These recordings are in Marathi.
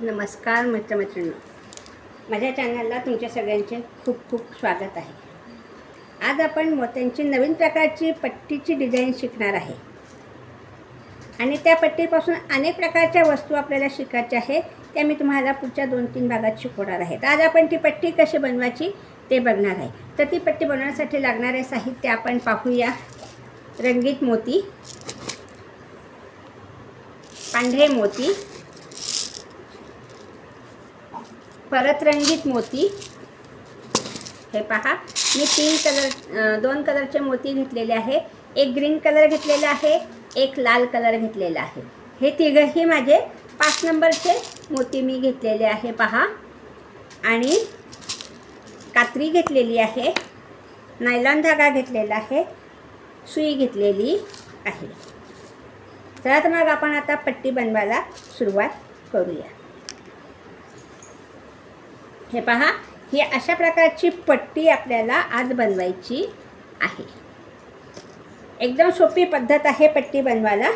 नमस्कार मित्रमैत्रिणी. माझ्या चॅनलला तुमच्या सगळ्यांचे खूप खूप स्वागत आहे. आज आपण मोत्यांची नवीन प्रकारची पट्टीची डिझाईन शिकणार आहे. आणि त्या पट्टीपासून अनेक प्रकारच्या वस्तू आपल्याला शिकायच्या आहे त्या मी तुम्हाला पुढच्या दोन तीन भागात शिकवणार आहे तर आज आपण ती पट्टी कशी बनवायची ते बघणार आहे. तर ती पट्टी बनवण्यासाठी लागणारे साहित्य आपण पाहूया. रंगीत मोती पांढरे मोती परत रंगीत मोती. हे पहा. मी तीन कलर दोन कलरचे मोती घेतलेले आहे. एक ग्रीन कलर घेतलेला आहे एक लाल कलर घेतलेला आहे. हे तिघंही माझे पाच नंबरचे मोती मी घेतलेले आहे पहा. आणि कात्री घेतलेली आहे नायलॉन धागा घेतलेला आहे सुई घेतलेली आहे. तर मग आपण आता पट्टी बनवायला सुरुवात करूया. हे पहा ही अशा प्रकारची पट्टी आपल्याला आज बनवायची आहे. एकदम सोपी पद्धत आहे पट्टी बनवायला.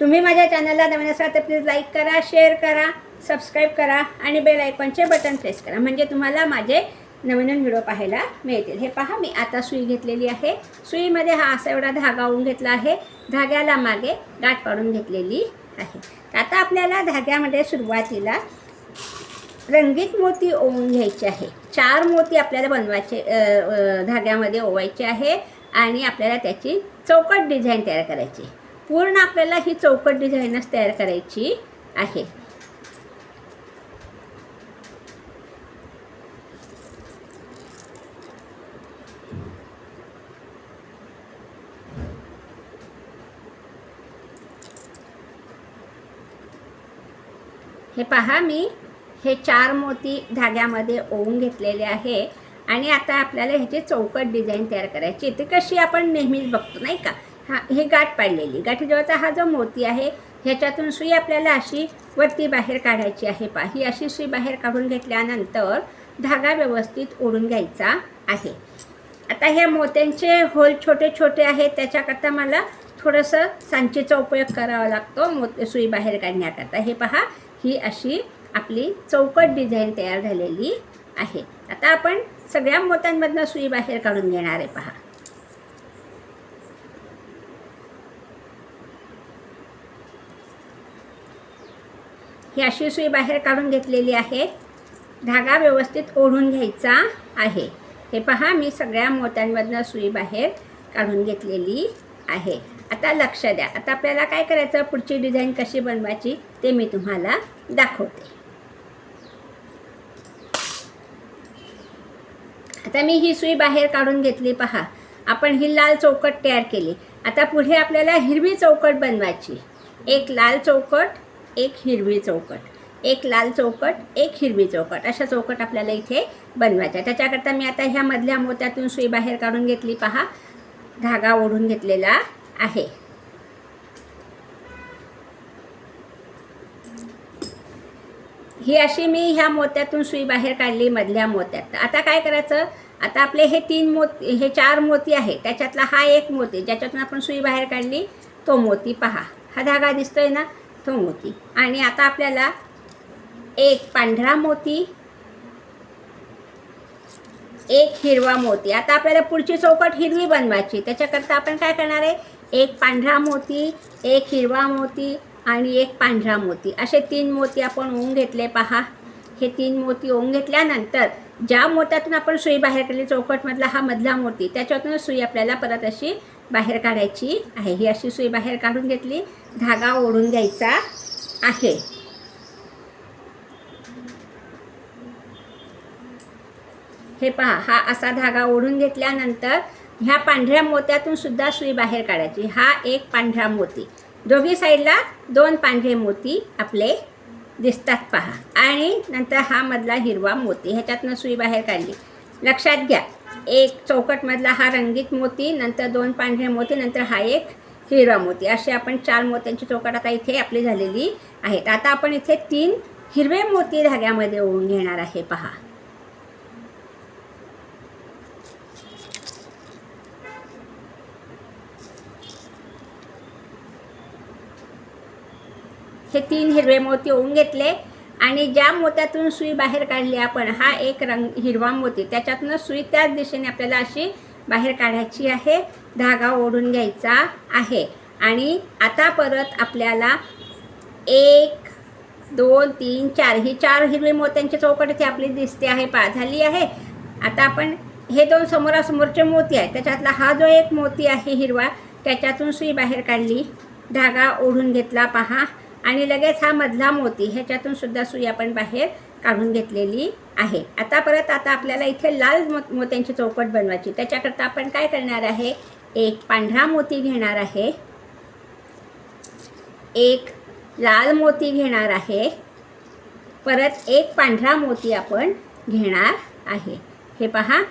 तुम्ही माझ्या चॅनलला नवीन असाल तर प्लीज लाईक करा शेअर करा सबस्क्राईब करा आणि बेल आयकॉनचे बटन प्रेस करा. म्हणजे तुम्हाला माझे नवीन नवीन व्हिडिओ पाहायला मिळतील. हे पहा मी आता सुई घेतलेली आहे. सुईमध्ये हा असा एवढा धागा होऊन घेतला आहे. धाग्याला मागे गाठ पाडून घेतलेली आहे. आता आपल्याला धाग्यामध्ये सुरुवातीला रंगीत मोती ओवून घ्यायचे आहे. चार मोती आपल्याला बनवायचे धाग्यामध्ये ओवायचे आहे आणि आपल्याला त्याची चौकट डिझाईन तयार करायची. पूर्ण आपल्याला ही चौकट डिझाईनच तयार करायची आहे. हे पहा मी हे चार मोती धाग्यामध्ये ओवून घेतलेले आहे. आणि आता आपल्याला ह्याची चौकट डिझाईन तयार करायची ती कशी आपण नेहमीच बघतो नाही का? हा ही गाठ पाडलेली. गाठीजवळचा हा जो मोती आहे ह्याच्यातून सुई आपल्याला अशी वरती बाहेर काढायची आहे पा ही अशी सुई बाहेर काढून घेतल्यानंतर धागा व्यवस्थित ओढून घ्यायचा आहे. आता ह्या मोत्यांचे होल छोटे छोटे आहेत. त्याच्याकरता मला थोडंसं सांचेचा उपयोग करावा लागतो मोते सुई बाहेर काढण्याकरता. हे पहा ही अशी आपली चौकट डिझाईन तयार झालेली आहे. आता आपण सगळ्या मोत्यांमधनं सुई बाहेर काढून घेणार आहे पहा. ही अशी सुई बाहेर काढून घेतलेली आहे. धागा व्यवस्थित ओढून घ्यायचा आहे. हे पहा मी सगळ्या मोत्यांमधनं सुई बाहेर काढून घेतलेली आहे. आता लक्ष द्या. आता आपल्याला काय करायचं? पुढची डिझाईन कशी बनवायची ते मी तुम्हाला दाखवते. आता मी ही सुई बाहेर काढून घेतली पहा. आपण ही लाल चौकट तयार केली. आता पुढे आपल्याला हिरवी चौकट बनवायची. एक लाल चौकट एक हिरवी चौकट. एक लाल चौकट एक हिरवी चौकट. अशा चौकट आपल्याला इथे बनवायच्या. त्याच्याकरता मी आता ह्या मधल्या मोत्यातून सुई बाहेर काढून घेतली पहा. धागा ओढून घेतलेला आहे. ही अशी मी ह्या मोत्यातून सुई बाहेर काढली मधल्या मोत्यात. आता काय करायचं? आता आपले हे तीन मोती हे चार मोती आहे त्याच्यातला हा एक मोती ज्याच्यातून आपण सुई बाहेर काढली तो मोती पहा. हा धागा दिसतोय ना? तो मोती. आणि आता आपल्याला एक पांढरा मोती एक हिरवा मोती. आता आपल्याला पुढची चौकट हिरवी बनवायची. त्याच्याकरता आपण काय करणार आहे? एक पांढरा मोती एक हिरवा मोती आणि एक पांढरा मोती. असे तीन मोती आपण ओवून घेतले पहा. हे तीन मोती ओवून घेतल्यानंतर ज्या मोत्यातून आपण सुई बाहेर काढली चौकटमधला हा मधला मोती त्याच्यातून सुई आपल्याला परत अशी बाहेर काढायची आहे. ही अशी सुई बाहेर काढून घेतली. धागा ओढून घ्यायचा आहे. हे पहा हा असा धागा ओढून घेतल्यानंतर ह्या पांढऱ्या मोत्यातून सुद्धा सुई बाहेर काढायची. हा एक पांढरा मोती. दोघी साईडला दोन पांढरे मोती आपले दिसतात पहा. आणि नंतर हा मधला हिरवा मोती ह्याच्यातनं सुई बाहेर काढली. लक्षात घ्या एक चौकटमधला हा रंगीत मोती नंतर दोन पांढरे मोती नंतर हा एक हिरवा मोती. असे आपण चार मोत्यांची चौकट आता इथे आपली झालेली आहेत. आता आपण इथे तीन हिरवे मोती धाग्यामध्ये ओढून घेणार आहे पहा. हे तीन हिरवे मोती ओवून घेतले आणि ज्या मोत्यातून सुई बाहेर काढली आपण हा एक रंग हिरवा मोती. त्याच्यातनं सुई त्याच दिशेने आपल्याला अशी बाहेर काढायची आहे धागा ओढून घ्यायचा आहे. आणि आता परत आपल्याला एक दोन तीन चार ही चार हिरवी मोत्यांची चौकट इथे आपली दिसते आहे पा झाली आहे. आता आपण हे दोन समोरासमोरचे मोती आहेत. त्याच्यातला हा जो एक मोती आहे हिरवा त्याच्यातून सुई बाहेर काढली. धागा ओढून घेतला पहा. आणि लगेच हा मधला मोती ह्याच्यातून सुद्धा सुई आपण बाहेर काढून घेतलेली आहे. आता परत आता आपल्याला इथे लाल मो मोत्यांची चौकट बनवायची. त्याच्याकरता आपण काय करणार आहे? एक पांढरा मोती घेणार आहे. एक लाल मोती घेणार आहे. परत एक पांढरा मोती आपण घेणार आहे. हे पहा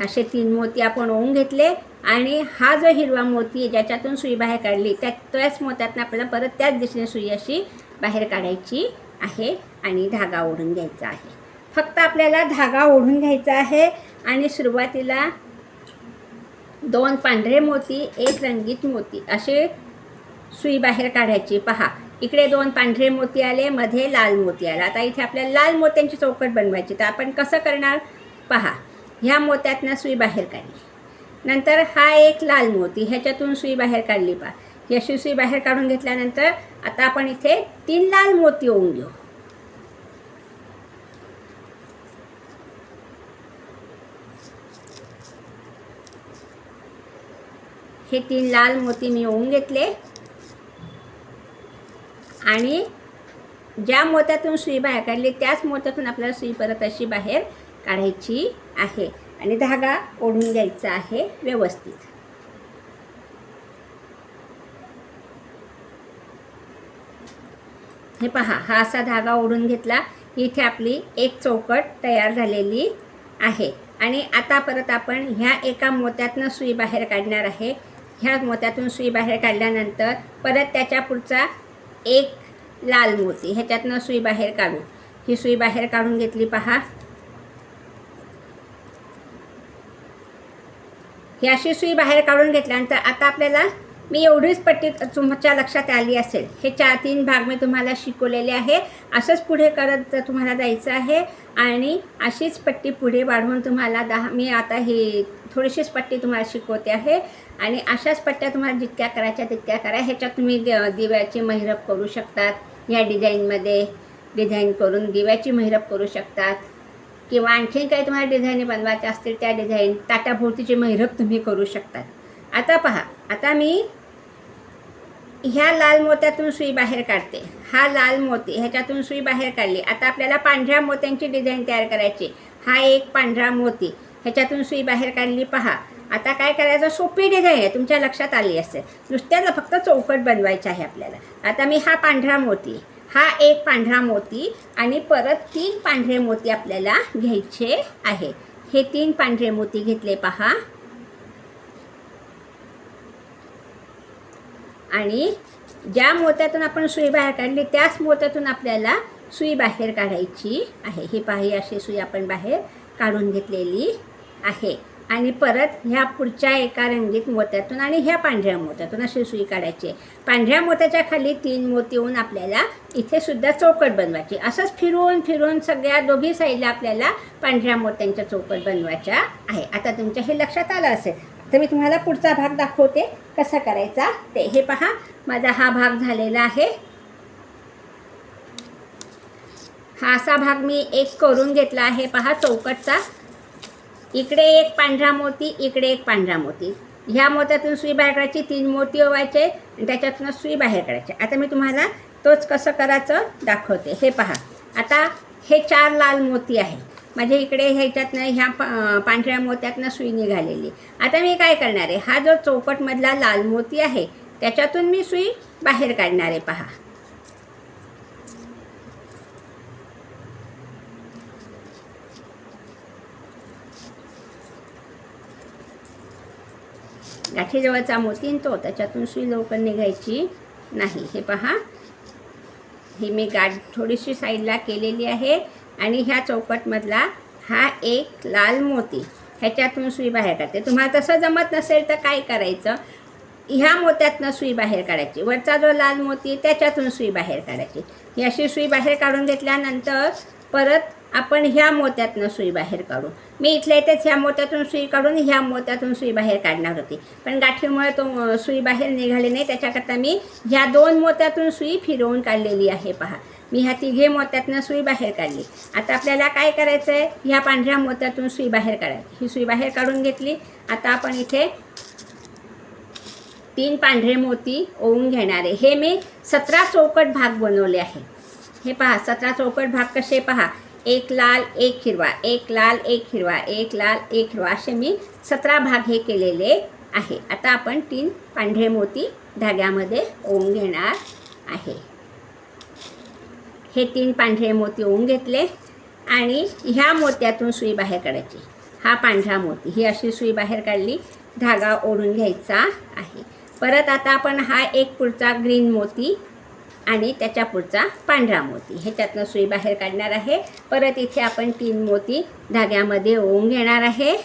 असे तीन मोती आपण ओवून घेतले. आणि हा जो हिरवा मोती आहे, ज्याच्यातून सुई बाहेर काढली त्या त्याच मोत्यातनं आपल्याला परत त्याच दिशेने सुई अशी बाहेर काढायची आहे आणि धागा ओढून घ्यायचा आहे. फक्त आपल्याला धागा ओढून घ्यायचा आहे आणि सुरुवातीला दोन पांढरे मोती एक रंगीत मोती असे सुई बाहेर काढायची. पहा इकडे दोन पांढरे मोती आले मध्ये लाल मोती आला. आता इथे आपल्याला लाल मोत्यांची चौकट बनवायची. तर आपण कसं करणार? पहा ह्या मोत्यातनं सुई बाहेर काढली. नंतर हा एक लाल मोती ह्याच्यातून सुई बाहेर काढली पा. ही अशी सुई बाहेर काढून घेतल्यानंतर आता आपण इथे तीन लाल मोती होऊन घेऊ. हे तीन लाल मोती मी ओवून घेतले. आणि ज्या मोत्यातून सुई बाहेर काढली त्याच मोत्यातून आपल्याला सुई परत अशी बाहेर काढायची आहे. आणि धागा ओढून घ्यायचा आहे व्यवस्थित. हे पहा हा असा धागा ओढून घेतला. इथे आपली एक चौकट तयार झालेली आहे. आणि आता परत आपण ह्या एका मोत्यातनं सुई बाहेर काढणार आहे. ह्या मोत्यातून सुई बाहेर काढल्यानंतर परत त्याच्या पुढचा एक लाल मोती ह्याच्यातनं सुई बाहेर काढू. ही सुई बाहेर काढून घेतली पहा. ही अशी सुई बाहेर काढून घेतल्यानंतर आता आपल्याला मी एवढीच पट्टी तुमच्या लक्षात आली असेल. हे चार तीन भाग मी तुम्हाला शिकवलेले आहे. असंच पुढे करत तुम्हाला जायचं आहे. आणि अशीच पट्टी पुढे वाढवून तुम्हाला दहा मी आता ही थोडीशीच पट्टी तुम्हाला शिकवते आहे. आणि अशाच पट्ट्या तुम्हाला जितक्या करायच्या तितक्या करा. ह्याच्यात तुम्ही दिव्याची महिरप करू शकतात. या डिझाईनमध्ये डिझाईन करून दिव्याची महिरप करू शकतात. किंवा आणखीन काही तुम्हाला डिझाईन बनवायच्या असतील त्या डिझाईन ताटाभोवतीची मैरप तुम्ही करू शकतात. आता पहा आता मी ह्या लाल मोत्यातून सुई बाहेर काढते. हा लाल मोती ह्याच्यातून सुई बाहेर काढली. आता आपल्याला पांढऱ्या मोत्यांची डिझाईन तयार करायची. हा एक पांढरा मोती ह्याच्यातून सुई बाहेर काढली. पहा आता काय करायचं? सोपी डिझाईन आहे. तुमच्या लक्षात आली असेल. नुसत्याला फक्त चौकट बनवायचं आहे आपल्याला. आता मी हा पांढरा मोती हा एक पांढरा मोती आणि परत तीन पांढरे मोती आपल्याला घ्यायचे आहे. हे तीन पांढरे मोती घेतले पहा. आणि ज्या मोत्यातून आपण सुई बाहेर काढली त्याच मोत्यातून आपल्याला सुई बाहेर काढायची आहे. ही पाही अशी सुई आपण बाहेर काढून घेतलेली आहे. आणि परत ह्या पुढच्या एका रंगीत मोत्यातून आणि ह्या पांढऱ्या मोत्यातून अशी सुई काढायची. आहे पांढऱ्या मोत्याच्या खाली तीन मोती येऊन आपल्याला इथे सुद्धा चौकट बनवायची. असंच फिरून फिरून सगळ्या दोघी साईडला आपल्याला पांढऱ्या मोत्यांच्या चौकट बनवायच्या आहे. आता तुमच्या हे लक्षात आलं असेल तर मी तुम्हाला पुढचा भाग दाखवते कसा करायचा ते. हे पहा माझा हा भाग झालेला आहे. हा असा भाग मी एक करून घेतला आहे. पहा चौकटचा. इकडे एक पांढरा मोती इकडे एक पांढरा मोती. ह्या मोत्यातून सुई बाहेर काढायची तीन मोती ओवायचे आणि त्याच्यातून सुई बाहेर काढायचे. आता मी तुम्हाला तोच कसं करायचं दाखवते. हे पहा. आता हे चार लाल मोती आहे. माझ्या इकडे ह्याच्यातनं ह्या पांढऱ्या मोत्यातनं सुई निघालेली. आता मी काय करणार आहे? हा जो चौकटमधला लाल मोती आहे त्याच्यातून मी सुई बाहेर काढणार आहे. पहा. गाठीजवळचा मोती न तो त्याच्यातून सुई लवकर निघायची नाही. हे पहा. ही मी गाठ थोडीशी साईडला केलेली आहे आणि ह्या चौकटमधला हा एक लाल मोती ह्याच्यातून सुई बाहेर काढते. तुम्हाला तसं जमत नसेल तर काय करायचं? ह्या मोत्यातनं सुई बाहेर काढायची. वरचा जो लाल मोती त्याच्यातून सुई बाहेर काढायची. ही अशी सुई बाहेर काढून घेतल्यानंतर परत आपण ह्या मोत्यातनं सुई बाहेर काढू. मी इथल्या इथेच ह्या मोत्यातून सुई काढून ह्या मोत्यातून सुई बाहेर काढणार होती. पण गाठीमुळे तो सुई बाहेर निघाली नाही. त्याच्याकरता मी ह्या दोन मोत्यातून सुई फिरवून काढलेली आहे पहा. मी ह्या तिघे मोत्यातनं सुई बाहेर काढली. आता आपल्याला काय करायचं आहे ह्या पांढऱ्या मोत्यातून सुई बाहेर काढायची. ही सुई बाहेर काढून घेतली. आता आपण इथे तीन पांढरे मोती ओवून घेणार आहे. हे मी सतरा चौकट भाग बनवले आहे. हे पहा सतरा चौकट भाग कसे पहा. एक लाल एक हिरवा एक लाल एक हिरवा एक लाल एक हिरवा असे मी सतरा भाग हे केलेले आहे. आता आपण तीन पांढरे मोती धाग्यामध्ये ओवून घेणार आहे. हे तीन पांढरे मोती ओवून घेतले आणि ह्या मोत्यातून सुई बाहेर काढायची. हा पांढरा मोती ही अशी सुई बाहेर काढली धागा ओढून घ्यायचा आहे. परत आता आपण हा एक पुढचा ग्रीन मोती आणि त्याच्या पुढचा पांढरा मोती. ह्याच्यातनं सुई बाहेर काढणार आहे. परत इथे आपण तीन मोती धाग्यामध्ये ओवून घेणार आहे.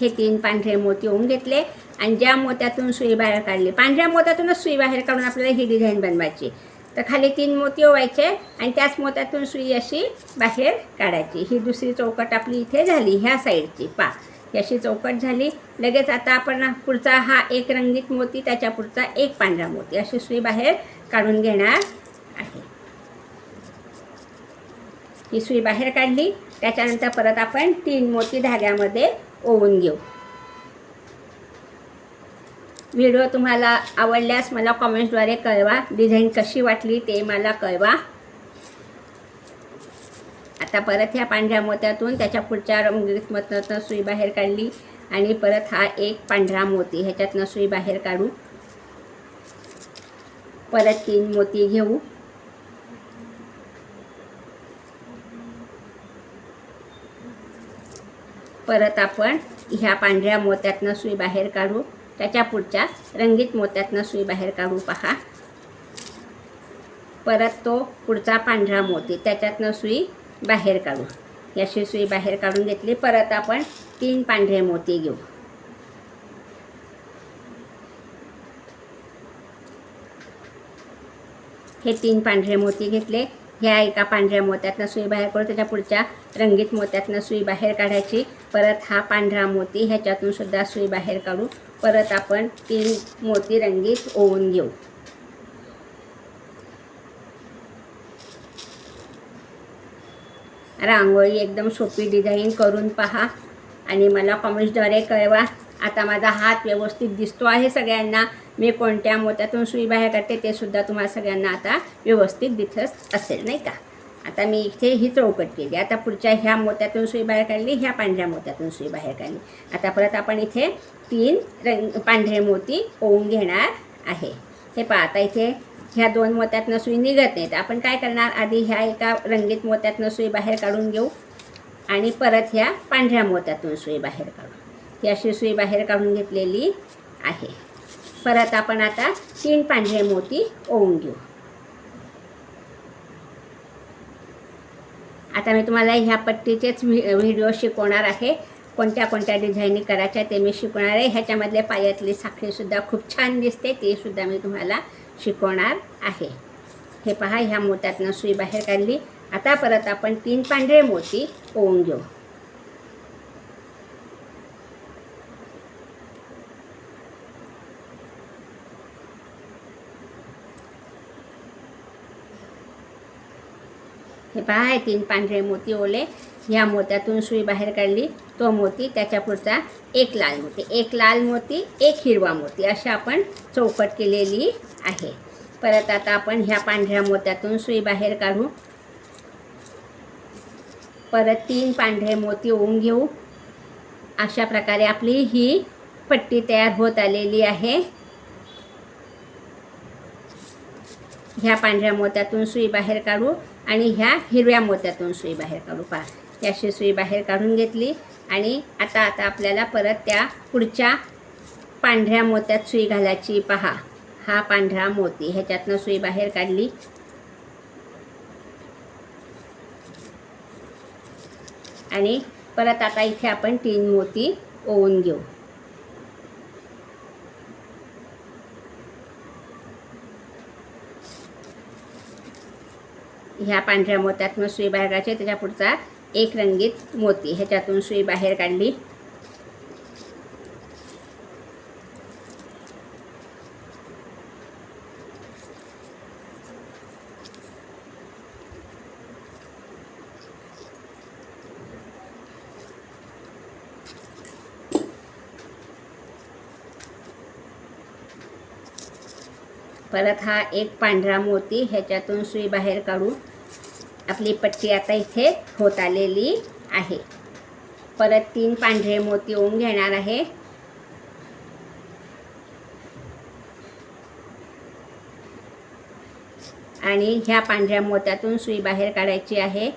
हे तीन पांढरे मोती ओवून घेतले आणि ज्या मोत्यातून सुई बाहेर काढली पांढऱ्या मोत्यातूनच सुई बाहेर काढून आपल्याला ही डिझाईन बनवायची. तर खाली तीन मोती ओवायचे आणि त्याच मोत्यातून सुई अशी बाहेर काढायची. ही दुसरी चौकट आपली इथे झाली ह्या साईडची. पा याची चौकट झाली. लगेच आता आपण पुढचा हा एक रंगीत मोती त्याच्या पुढचा एक पांढरा मोती. अशी सुई बाहेर काढून घेणार आहे. ही सुई बाहेर काढली. त्याच्यानंतर परत आपण तीन मोती धाग्यामध्ये ओवून घेऊ. व्हिडिओ तुम्हाला आवडल्यास मला कॉमेंट्सद्वारे कळवा. डिझाईन कशी वाटली ते मला कळवा. आता परत ह्या पांढऱ्या मोत्यातून त्याच्या पुढच्या रंगीतमधनं सुई बाहेर काढली आणि परत हा एक पांढरा मोती ह्याच्यातनं सुई बाहेर काढू. परत तीन मोती घेऊ. परत आपण ह्या पांढऱ्या मोत्यातनं सुई बाहेर काढू. त्याच्या पुढच्या रंगीत मोत्यातनं सुई बाहेर काढू पहा. परत तो पुढचा पांढरा मोती त्याच्यातनं सुई बाहेर काढू. याची सुई बाहेर काढून घेतली. परत आपण तीन पांढरे मोती घेऊ. हे तीन पांढरे मोती घेतले. ह्या एका पांढऱ्या मोत्यातनं सुई बाहेर काढू. त्याच्या पुढच्या रंगीत मोत्यातनं सुई बाहेर काढायची. परत हा पांढरा मोती ह्याच्यातून सुद्धा सुई बाहेर काढू. परत आपण तीन मोती रंगीत ओवून घेऊ. रांगोळी एकदम सोपी डिझाईन करून पहा. आणि मला कॉमेंट्सद्वारे कळवा. आता माझा हात व्यवस्थित दिसतो आहे सगळ्यांना. मी कोणत्या मोत्यातून सुई बाहेर काढते ते सुद्धा तुम्हाला सगळ्यांना आता व्यवस्थित दिसत असेल नाही का? आता मी इथे ही चौकट केली. आता पुढच्या ह्या मोत्यातून सुई बाहेर काढली ह्या पांढऱ्या मोत्यातून सुई बाहेर काढली. आता परत आपण इथे तीन रंग पांढरे मोती ओवून घेणार आहे. हे पहा आता इथे ह्या दोन मोत्यातनं सुई निघत नाहीत. आपण काय करणार? आधी ह्या एका रंगीत मोत्यातनं सुई बाहेर काढून घेऊ आणि परत ह्या पांढऱ्या मोत्यातून सुई बाहेर काढू. ही अशी सुई बाहेर काढून घेतलेली आहे. परत आपण आता तीन पांढरे मोती ओवून घेऊ. आता मी तुम्हाला ह्या पट्टीचेच व्हि व्हिडिओ शिकवणार आहे. कोणत्या कोणत्या डिझाईनी करायच्या ते मी शिकवणार आहे. ह्याच्यामधले पायातली साखळीसुद्धा खूप छान दिसते. तीसुद्धा मी तुम्हाला शिकवणार आहे. हे पहा ह्या मोत्यातनं सुई बाहेर काढली. आता परत आपण तीन पांढरे मोती ओवून घेऊ. हे पहा हे तीन पांढरे मोती ओले. ह्या मोत्यातून सुई बाहेर काढली. तो मोती त्याच्या पुढचा एक लाल मोती. एक लाल मोती एक हिरवा मोती अशी आपण चौकट केलेली आहे. परत आता आपण ह्या पांढऱ्या मोत्यातून सुई बाहेर काढू. परत तीन पांढरे मोती ओवून घेऊ. अशा प्रकारे आपली ही पट्टी तयार होत आलेली आहे. ह्या पांढऱ्या मोत्यातून सुई बाहेर काढू आणि ह्या हिरव्या मोत्यातून सुई बाहेर काढू. पहा. त्याशी सुई बाहेर काढून घेतली आणि आता आता आपल्याला परत त्या पुढच्या पांढऱ्या मोत्यात सुई घालायची. पहा हा पांढरा मोती. ह्याच्यातनं सुई बाहेर काढली. आणि परत आता इथे आपण तीन मोती ओवून घेऊ. ह्या पांढऱ्या मोत्यातनं सुई बाहेर काढायची. त्याच्या पुढचा एक रंगीत मोती ह्याच्यातून सुई बाहेर काढली. परत हा एक पांढरा मोती ह्याच्यातून सुई बाहेर काढू. आपली पट्टी आता इथे होत आलेली आहे. परत तीन पांढरे मोती ओवून घेणार आहे. आणि ह्या पांढऱ्या मोत्यातून सुई बाहेर काढायची आहे.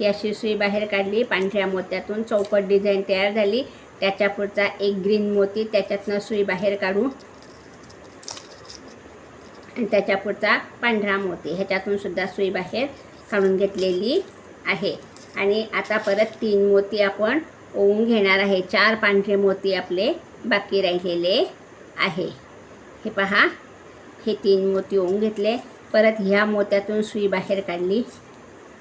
ही अशी सुई बाहेर काढली पांढऱ्या मोत्यातून चौकट डिझाईन तयार झाली. त्याच्या पुढचा एक ग्रीन मोती त्याच्यातनं सुई बाहेर काढू. आणि त्याच्या पुढचा पांढरा मोती ह्याच्यातून सुद्धा सुई बाहेर काढून घेतलेली आहे. आणि आता परत तीन मोती आपण ओवून घेणार आहे. चार पांढरे मोती आपले बाकी राहिलेले आहे. हे पहा हे तीन मोती ओवून घेतले. परत ह्या मोत्यातून सुई बाहेर काढली.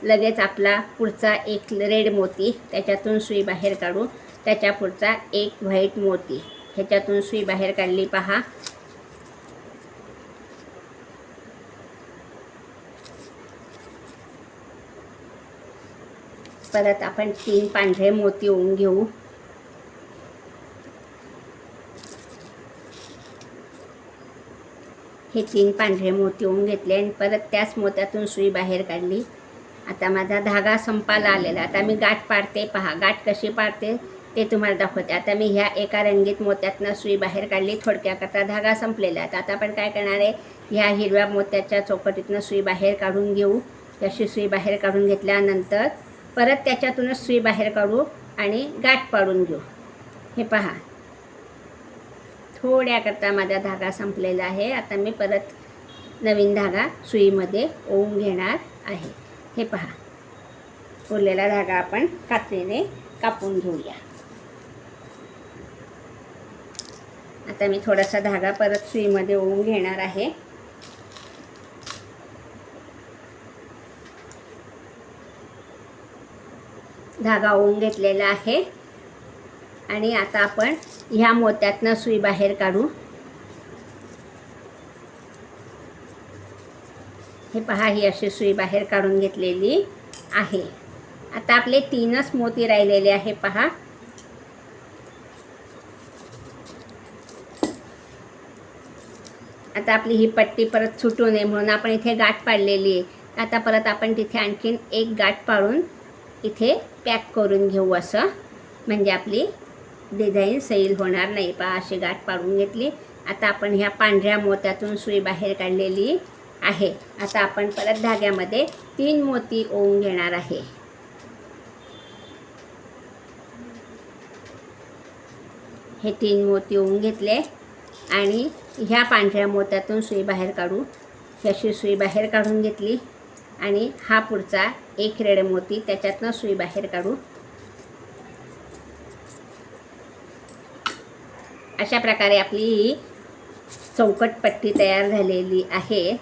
लगेच आपला पुढचा एक रेड मोती त्याच्यातून सुई बाहेर काढू. त्याच्या पुढचा एक व्हाईट मोती ह्याच्यातून सुई बाहेर काढली. पहा परत आपण तीन पांढरे मोती ओवून घेऊ. हे तीन पांढरे मोती ओवून घेतले आणि परत त्याच मोत्यातून सुई बाहेर काढली. आता माझा धागा संपाला आलेला. आता मी गाठ पाडते पहा गाठ कशी पाडते ते तुम्हाला दाखवते. आता मी ह्या एका रंगीत मोत्यातनं सुई बाहेर काढली. थोडक्याकरता धागा संपलेला आहे. आता आपण काय करणार आहे? ह्या हिरव्या मोत्याच्या चौकटीतनं सुई बाहेर काढून घेऊ. अशी सुई बाहेर काढून घेतल्यानंतर परत त्याच्यातूनच सुई बाहेर काढू आणि गाठ पाडून घेऊ. हे पहा. थोड्याकरता माझा धागा संपलेला आहे. आता मी परत नवीन धागा सुईमध्ये ओवून घेणार आहे. हे पहा. उरलेला धागा आपण कात्रीने कापून घेऊया. आता मी थोडासा धागा परत सुईमध्ये ओवून घेणार आहे. धागा ओवून घेतलेला आहे. आणि आता आपण ह्या मोत्यातनं सुई बाहेर काढू. हे पहा ही अशी सुई बाहेर काढून घेतलेली आहे. आता आपले तीनच मोती राहिलेले आहे पहा. आता आपली ही पट्टी परत सुटू नये म्हणून आपण इथे गाठ पाडलेली आहे. आता परत आपण तिथे आणखीन एक गाठ पाडून इथे पॅक करून घेऊ असं. म्हणजे आपली डिझाईन सैल होणार नाही. पहा अशी गाठ पाडून घेतली. आता आपण ह्या पांढऱ्या मोत्यातून सुई बाहेर काढलेली आहे. आता आपण परत धाग्यामध्ये तीन मोती ओवून घेणार आहे. हे तीन मोती ओवून घेतले आणि ह्या पांढऱ्या मोत्यातून सुई बाहेर काढू. ही अशी सुई बाहेर काढून घेतली. आणि हा पुढचा एक रेड मोती त्याच्यातनं सुई बाहेर काढू. अशा प्रकारे आपली ही चौकटपट्टी तयार झालेली आहे.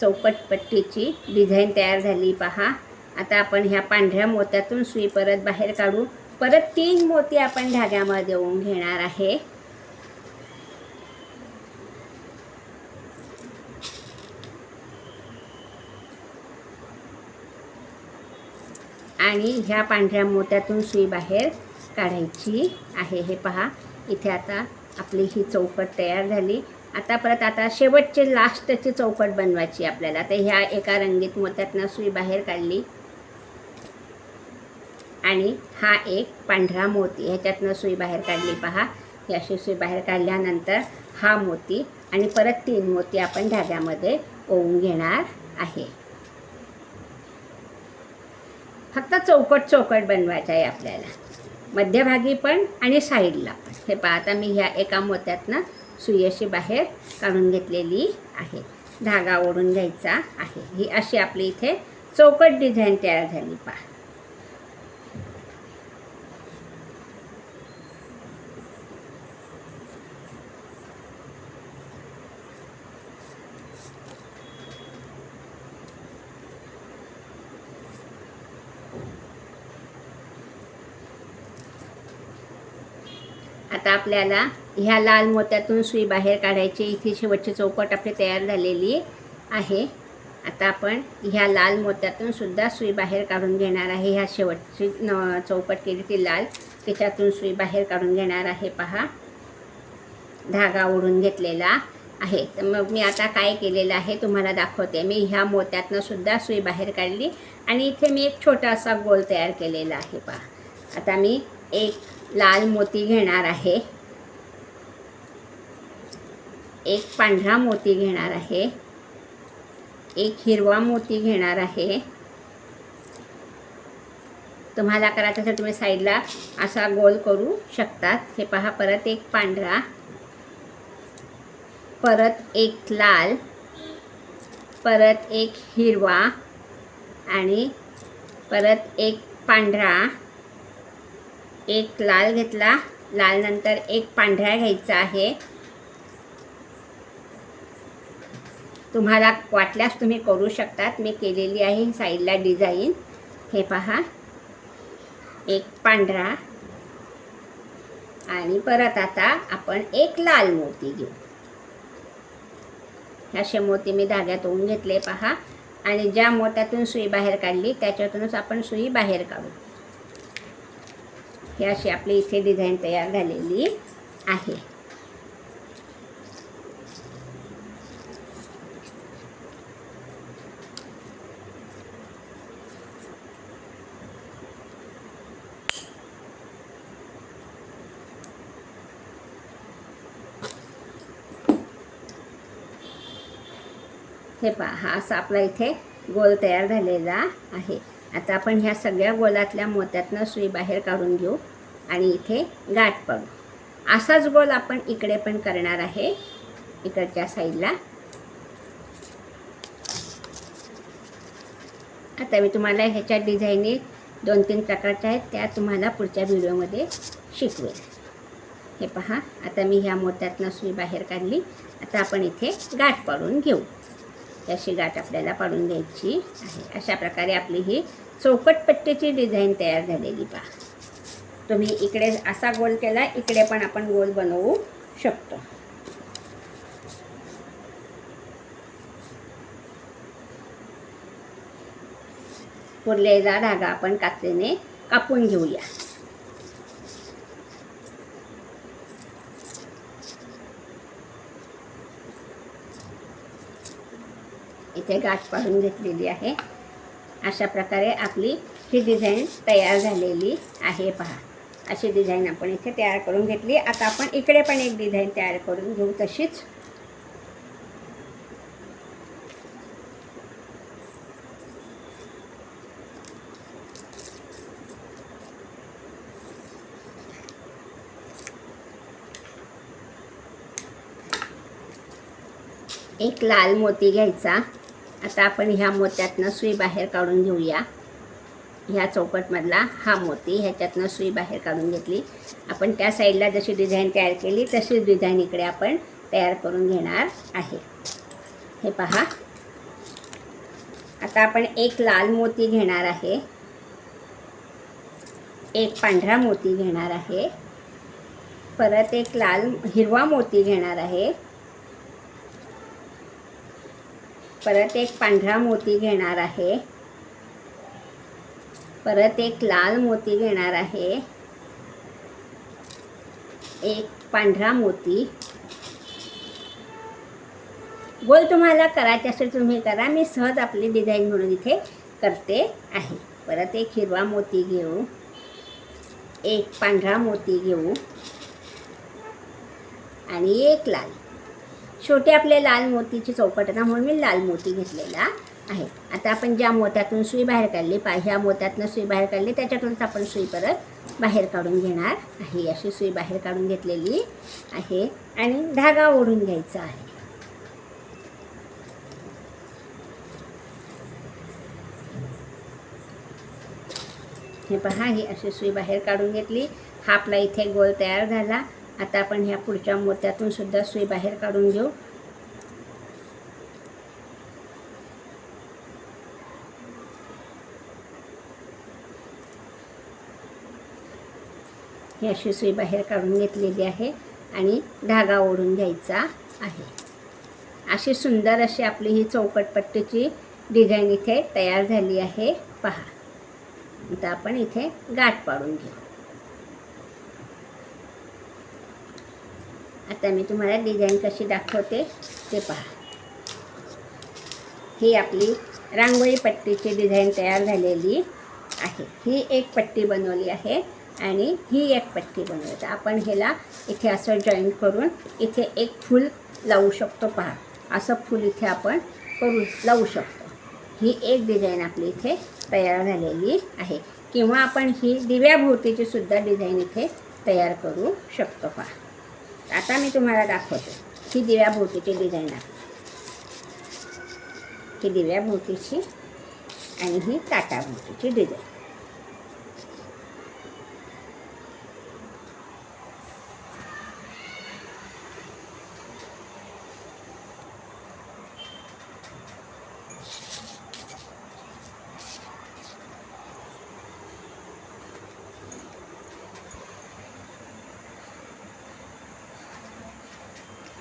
चौकटपट्टीची डिझाईन तयार झाली पहा. आता आपण ह्या पांढऱ्या मोत्यातून सुई परत बाहेर काढू. परत तीन मोती आपण धाग्यामध्ये देऊन घेणार आहे. आणि ह्या पांढऱ्या मोत्यातून सुई बाहेर काढायची आहे. हे पहा इथे आता आपली ही चौकट तयार झाली. आता परत आता शेवटची लास्टची चौकट बनवायची आपल्याला. तर ह्या एका रंगीत मोत्यातनं सुई बाहेर काढली. आणि हा एक पांढरा मोती ह्याच्यातनं सुई बाहेर काढली. पहा ही अशी सुई बाहेर काढल्यानंतर हा मोती आणि परत तीन मोती आपण धाग्यामध्ये ओवून घेणार आहे. फक्त चौकट चौकट बनवायचं आहे आपल्याला. मध्यभागी पण आणि साईडला पण. हे पहा आता मी ह्या एका मोत्यातनं सुई अशी बाहेर काढून घेतलेली आहे. धागा ओढून घ्यायचा आहे. ही अशी आपली इथे चौकट डिझाईन तयार झाली पहा. आता आपल्याला ह्या लाल मोत्यातून सुई बाहेर काढायची. इथे शेवटची चौकट आपली तयार झालेली आहे. आता आपण ह्या लाल मोत्यातून सुद्धा सुई बाहेर काढून घेणार आहे. ह्या शेवटची न चौकट केली ती लाल त्याच्यातून सुई बाहेर काढून घेणार आहे. पहा. धागा ओढून घेतलेला आहे. तर मग मी आता काय केलेलं आहे तुम्हाला दाखवते. मी ह्या मोत्यातनं सुद्धा सुई बाहेर काढली आणि इथे मी एक छोटासा गोल तयार केलेला आहे. पहा. आता मी एक लाल मोती घेणार आहे. एक पांढरा मोती घेणार आहे. एक हिरवा मोती घेणार आहे. तुम्हाला करायचं असेल तुम्ही साईडला असा गोल करू शकतात. हे पहा परत एक पांढरा परत एक लाल परत एक हिरवा आणि परत एक पांढरा. एक लाल घेतला. लाल नंतर एक पांढरा घ्यायचा आहे. तुम्हाला वाटल्यास तुम्ही करू शकतात. मी केलेली आहे साईडला डिझाईन. हे पहा. एक पांढरा. आणि परत आता आपण एक लाल मोती घेऊ. असे मोती मी धाग्यात ओवून घेतले पहा. आणि ज्या मोत्यातून सुई बाहेर काढली त्याच्यातूनच आपण सुई बाहेर काढू. हे अशी आपली इथे डिझाईन तयार झालेली आहे. हे पहा हा असा आपला इथे गोल तयार झालेला आहे. आता आपण ह्या सगळ्या गोलातल्या मोत्यातनं सुई बाहेर काढून घेऊ. आणि इथे गाठ पाडू. असाच गोल आपण इकडे पण करणार आहे. इकडच्या साईडला. आता मी तुम्हाला ह्याच्या डिझाईनी दोन तीन प्रकारच्या आहेत त्या तुम्हाला पुढच्या व्हिडिओमध्ये शिकवेल हे पहा आता मी ह्या मोत्यातनं सुई बाहेर काढली. आता आपण इथे गाठ पाडून घेऊ. त्याशी गाठ आपल्याला पाडून घ्यायची आहे. अशा प्रकारे आपली ही चौकटपट्टीची डिझाईन तयार झालेली पहा. तुम्ही इकडे असा गोल केला इकडे पण आपण गोल बनवू शकतो. पुरलेला धागा आपण कात्रीने कापून घेऊया. इथे गाठ पाडून घेतलेली आहे. अशा प्रकारे आपली ही डिझाईन तयार झालेली आहे पहा. अशी डिझाईन आपण इथे तयार करून घेतली. आता आपण इकडे पण एक डिझाईन तयार करून घेऊ तशीच. एक लाल मोती घ्यायचा. आता आपण ह्या मोत्यातनं सुई बाहेर काढून घेऊया. ह्या चौकटमधला हा मोती ह्याच्यातनं सुई बाहेर काढून घेतली. आपण त्या साईडला जशी डिझाईन तयार केली तशीच डिझाईन इकडे आपण तयार करून घेणार आहे. हे पहा. आता आपण एक लाल मोती घेणार आहे. एक पांढरा मोती घेणार आहे. परत एक लाल हिरवा मोती घेणार आहे. परत एक पांढरा मोती घेणार आहे. परत एक लाल मोती घेणार आहे. एक पांढरा मोती. गोल तुम्हाला करायचे असेल तुम्ही करा. मी सहज आपली डिझाईन म्हणून इथे करते आहे. परत एक हिरवा मोती घेऊ. एक पांढरा मोती घेऊ. आणि एक लाल. छोटे आपले लाल मोतीची चौकट आहे म्हणून मी लाल मोती घेतलेला. आहे. आता आपण ज्या मोत्यातून सुई बाहेर काढली पा ह्या मोत्यातनं सुई बाहेर काढली त्याच्यातूनच आपण सुई परत बाहेर काढून घेणार आहे. अशी सुई बाहेर काढून घेतलेली आहे. आणि धागा ओढून घ्यायचा आहे. हे पहा ही अशी सुई बाहेर काढून घेतली. हा आपला इथे गोल तयार झाला. आता आपण ह्या पुढच्या मोत्यातून सुद्धा सुई बाहेर काढून घेऊ. ही अशी सुई बाहेर काढून घेतलेली आहे आणि धागा ओढून घ्यायचा आहे. अशी सुंदर अशी आपली ही चौकटपट्टीची डिझाईन इथे तयार झाली आहे. पहा. आता आपण इथे गाठ पाडून घेऊ. आता मी तुम्हाला डिझाईन कशी दाखवते ते पहा. ही आपली रांगोळी पट्टीची डिझाईन तयार झालेली आहे. ही एक पट्टी बनवली आहे. आणि ही एक पट्टी बनवली आपण ह्याला इथे असं जॉईन करून इथे एक फूल लावू शकतो. पहा असं फूल इथे आपण करू लावू शकतो. ही एक डिझाईन आपली इथे तयार झालेली आहे. किंवा आपण ही दिव्याभोवतीची सुद्धा डिझाईन इथे तयार करू शकतो. पहा आता मी तुम्हाला दाखवते. ही दिव्याभोवतीची डिझाईन आहे. ही दिव्याभोवतीची आणि ही ताटाभोवतीची डिझाईन